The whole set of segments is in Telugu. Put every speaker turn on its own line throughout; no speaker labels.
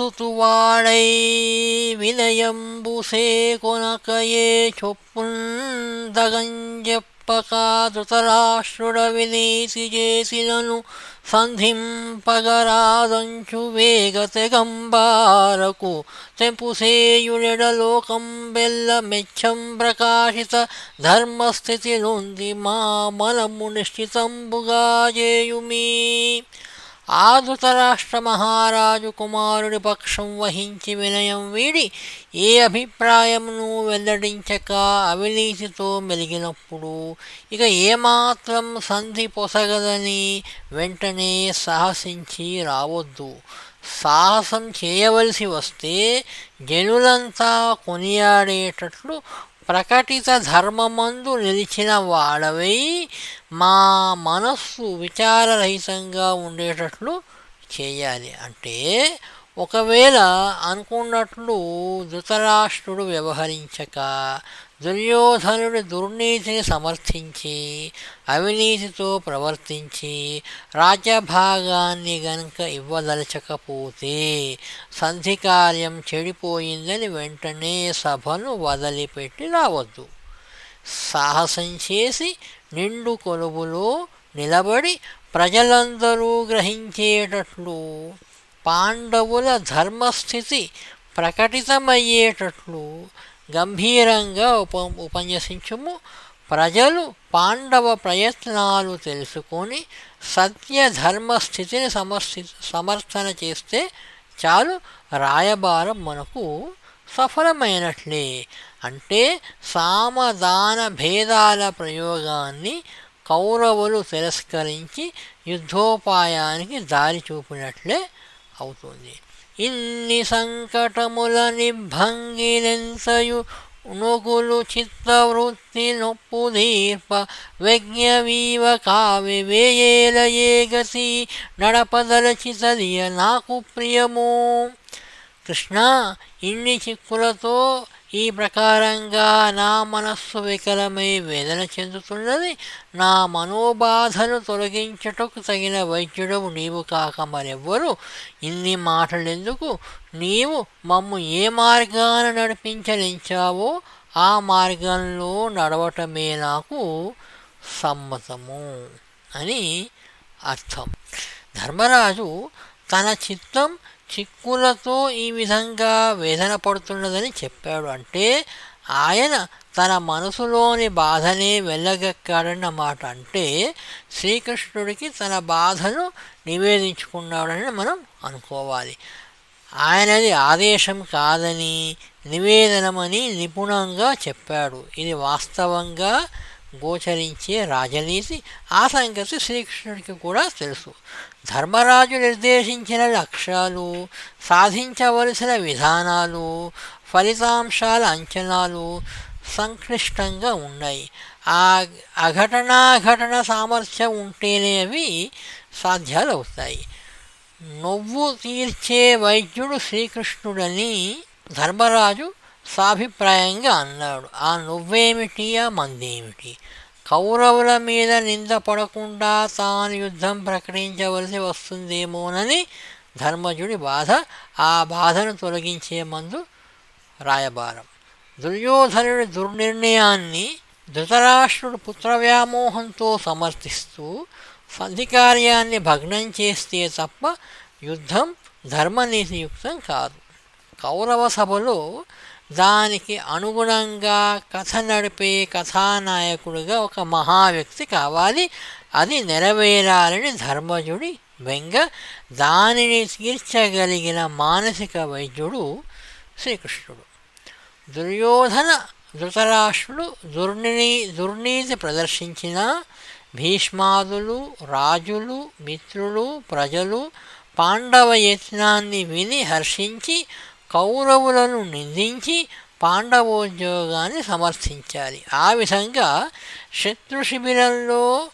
మనసుతువాడై వినయంబుసే కొనకయే చొప్పుందగంజెప్పక ధృతరాష్ట్రుడ వినీతి చేసినను సంధింపగరాదంచు వేగతెగంబారకు తెంపుసేయుడెడలోకం బెల్ల మెచ్చం ప్రకాశిత ధర్మస్థితి నుంది మా మనము నిశ్చితంబుగా చేయుమీ ఆధృతరాష్ట్ర మహారాజు కుమారుడి పక్షం వహించి వినయం వీడి ఏ అభిప్రాయమును వెల్లడించక అవినీతితో మెలిగినప్పుడు ఇక ఏమాత్రం సంధి పొసగదని వెంటనే సాహసించి రావద్దు. సాహసం చేయవలసి వస్తే జనులంతా కొనియాడేటట్లు ప్రకటిత ధర్మమందు నిలిచిన వాడవై మా మనస్సు విచారరహితంగా ఉండేటట్లు చేయాలి. అంటే ఒకవేళ అనుకున్నట్లు ధృతరాష్ట్రుడు వ్యవహరించక దుర్యోధనుడి దుర్నీతిని సమర్థించి అవినీతితో ప్రవర్తించి రాజ్యభాగాన్ని గనుక ఇవ్వదలచకపోతే సంధి కార్యం చెడిపోయిందని వెంటనే సభను వదిలిపెట్టి రావద్దు. సాహసం చేసి నిండు కొలువులో నిలబడి ప్రజలందరూ గ్రహించేటట్లు పాండవుల ధర్మస్థితి ప్రకటితమయ్యేటట్లు గంభీరంగా ఉప ఉపన్యసించుము. ప్రజలు పాండవ ప్రయత్నాలు తెలుసుకొని సత్య ధర్మస్థితిని సమర్థి సమర్థన చేస్తే చాలు రాయబారం మనకు సఫలమైనట్లే. అంటే సామదాన భేదాల ప్రయోగాన్ని కౌరవులు తిరస్కరించి యుద్ధోపాయానికి దారి చూపినట్లే అవుతుంది. ఇన్ని సంకటముల నిభంగిలెంతయు నుగులు చిత్తవృత్తి నొప్పు దీర్ప వ్యజ్ఞవీవ కావి వేయేల ఏగసి నడపదలచితదియ నాకు ప్రియము. కృష్ణ ఇన్ని చిక్కులతో ఈ ప్రకారంగా నా మనస్సు వికలమై వేదన చెందుతున్నది. నా మనోబాధను తొలగించుటకు తగిన వైద్యుడు నీవు కాక మరెవ్వరు. ఇన్ని మాటలెందుకు? నీవు మమ్ము ఏ మార్గాన నడిపించలించావో ఆ మార్గంలో నడవటమే నాకు సమ్మతము అని అర్థం. ధర్మరాజు తన చిత్తం చిక్కులతో ఈ విధంగా వేదన పడుతున్నదని చెప్పాడు. అంటే ఆయన తన మనసులోని బాధనే వెళ్ళగక్కాడన్నమాట అంటే శ్రీకృష్ణుడికి తన బాధను నివేదించుకున్నాడని మనం అనుకోవాలి. ఆయనది ఆదేశం కాదని నివేదనమని నిపుణంగా చెప్పాడు. ఇది వాస్తవంగా గోచరించే రాజనీతి ఆ సంగతి శ్రీకృష్ణుడికి కూడా తెలుసు. ధర్మరాజు నిర్దేశించిన లక్ష్యాలు సాధించవలసిన విధానాలు ఫలితాంశాల అంచనాలు సంక్లిష్టంగా ఉన్నాయి. ఆ అఘటనాఘటన సామర్థ్యం ఉంటేనే అవి సాధ్యాలవుతాయి. నవ్వు తీర్చే వైద్యుడు శ్రీకృష్ణుడని ధర్మరాజు సాభిప్రాయంగా అన్నాడు. ఆ నువ్వేమిటి? ఆ మందేమిటి? కౌరవుల మీద నింద పడకుండా తాను యుద్ధం ప్రకటించవలసి వస్తుందేమోనని ధర్మజుడి బాధ ఆ బాధను తొలగించే మందు రాయబారం. దుర్యోధనుడి దుర్నిర్ణయాన్ని ధృతరాష్ట్రుడు పుత్రవ్యామోహంతో సమర్థిస్తూ సంధి కార్యాన్ని భగ్నం చేస్తే తప్ప యుద్ధం ధర్మనీతియుక్తం కాదు. కౌరవ సభలో దానికి అనుగుణంగా కథ నడిపే కథానాయకుడిగా ఒక మహావ్యక్తి కావాలి. అది నెరవేరాలని ధర్మజుడి వెంగ దానిని తీర్చగలిగిన మానసిక వైద్యుడు శ్రీకృష్ణుడు. దుర్యోధన ధృతరాష్ట్రుడు దుర్ని దుర్నీతి ప్రదర్శించిన భీష్మాదులు రాజులు మిత్రులు ప్రజలు పాండవ యత్నాన్ని విని హర్షించి కౌరవులను నిందించి పాండవోద్యోగాన్ని సమర్థించాలి. ఆ విధంగా శత్రు శిబిరంలో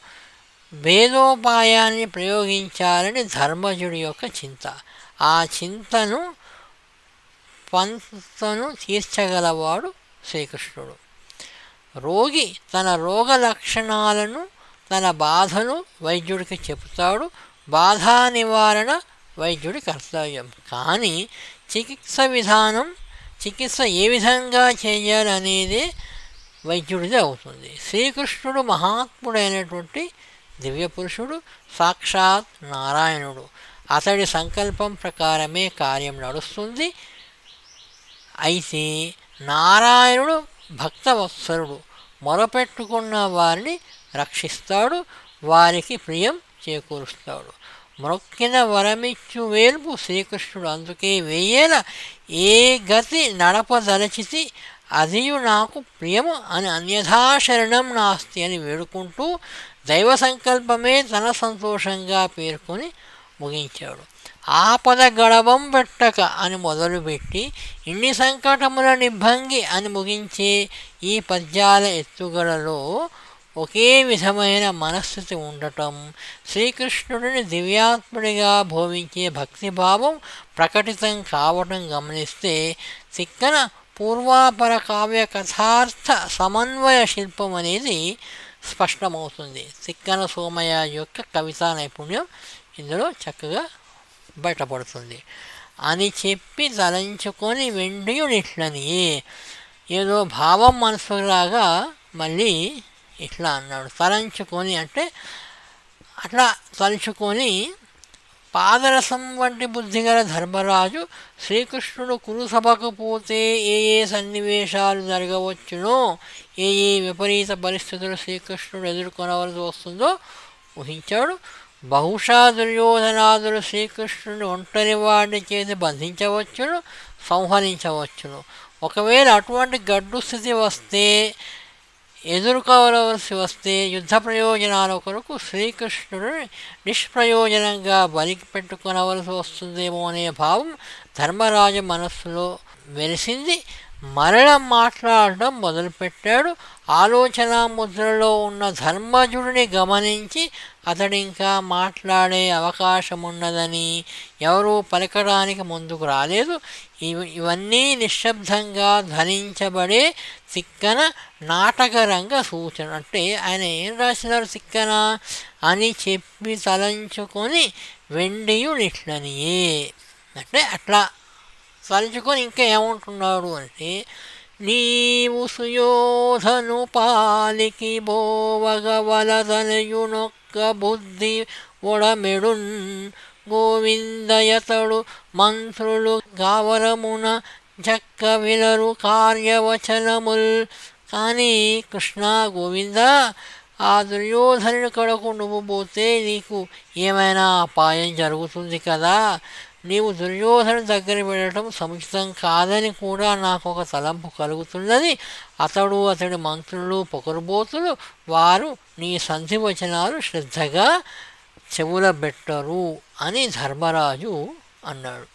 భేదోపాయాన్ని ప్రయోగించాలని ధర్మజుడి యొక్క చింత. ఆ చింతను పంతను తీర్చగలవాడు శ్రీకృష్ణుడు. రోగి తన రోగ లక్షణాలను తన బాధను వైద్యుడికి చెబుతాడు. బాధా నివారణ వైద్యుడి కర్తవ్యం. కానీ చికిత్స విధానం చికిత్స ఏ విధంగా చేయాలనేది వైద్యుడిది అవుతుంది. శ్రీకృష్ణుడు మహాత్ముడైనటువంటి దివ్య పురుషుడు సాక్షాత్ నారాయణుడు. అతడి సంకల్పం ప్రకారమే కార్యం నడుస్తుంది. అయితే నారాయణుడు భక్తవత్సరుడు. మొరపెట్టుకున్న వారిని రక్షిస్తాడు. వారికి ప్రియం చేకూరుస్తాడు. మ్రొక్కిన వరమిచ్చు వేల్పు శ్రీకృష్ణుడు. అందుకే వేయేల ఏ గతి నడపదలచితి అదియు నాకు ప్రియము అని అన్యథా శరణం నాస్తి అని వేడుకుంటూ దైవ సంకల్పమే తన సంతోషంగా పేర్కొని ముగించాడు. ఆపద గడవం పెట్టక అని మొదలుపెట్టి ఇన్ని సంకటముల నిబ్బంగి అని ముగించే ఈ పద్యాల ఎత్తుగడలో ఒకే విధమైన మనస్థితి ఉండటం. శ్రీకృష్ణుడిని దివ్యాత్ముడిగా భోవించే భక్తిభావం ప్రకటితం కావటం గమనిస్తే తిక్కన పూర్వాపర కావ్య కథార్థ సమన్వయ శిల్పం అనేది స్పష్టమవుతుంది. తిక్కన సోమయ్య యొక్క కవితా నైపుణ్యం ఇందులో చక్కగా బయటపడుతుంది. అని చెప్పి తలంచుకొని వెండియునిట్లని ఏదో భావం మనసులాగా మళ్ళీ ఇట్లా అన్నాడు. తలంచుకొని అంటే అట్లా తలుచుకొని పాదరసం వంటి బుద్ధిగల ధర్మరాజు శ్రీకృష్ణుడు కురుసభకు పోతే ఏ ఏ సన్నివేశాలు జరగవచ్చునో ఏ ఏ విపరీత పరిస్థితులు శ్రీకృష్ణుడు ఎదుర్కొనవలసి వస్తుందో ఊహించాడు. బహుశా దుర్యోధనాదులు శ్రీకృష్ణుడు ఒంటరి వాడిని చేసి బంధించవచ్చును సంహరించవచ్చును. ఒకవేళ అటువంటి గడ్డు స్థితి వస్తే ఎదుర్కోవలసి వస్తే యుద్ధ ప్రయోజనాల కొరకు శ్రీకృష్ణుడిని నిష్ప్రయోజనంగా బలి పెట్టుకునవలసి వస్తుందేమో అనే భావం ధర్మరాజు మనస్సులో వెలిసింది. మరణ మాట్లాడడం మొదలుపెట్టాడు. ఆలోచన ముద్రలో ఉన్న ధర్మజుడిని గమనించి అతడి ఇంకా మాట్లాడే అవకాశం ఉన్నదని ఎవరూ పలకడానికి ముందుకు రాలేదు. ఇవి ఇవన్నీ నిశ్శబ్దంగా ధరించబడే తిక్కన నాటకరంగ సూచన. అంటే ఆయన ఏం రాసినారు తిక్కన అని చెప్పి తలంచుకొని వెండియుడిట్లనియే అంటే అట్లా తలుచుకొని ఇంకా ఏమంటున్నాడు అంటే నీవు సుయోధను పాలికి బోవగవలదనయునొక్క బుద్ధి ఒడమెడున్ గోవిందయతడు మంత్రులు గావరమున జక్క విలరు కార్యవచనముల్. కానీ కృష్ణ గోవింద ఆ దుర్యోధనుని కడకు నువ్వు పోతే నీకు ఏమైనా అపాయం జరుగుతుంది కదా? నీవు దుర్యోధన దగ్గర వెళ్ళటం సముచితం కాదని కూడా నాకు ఒక తలంపు కలుగుతున్నది. అతడు అతడి మంత్రులు పొగరుబోతులు వారు నీ సంధి వచనాలు శ్రద్ధగా చెవులబెట్టరు అని ధర్మరాజు అన్నాడు.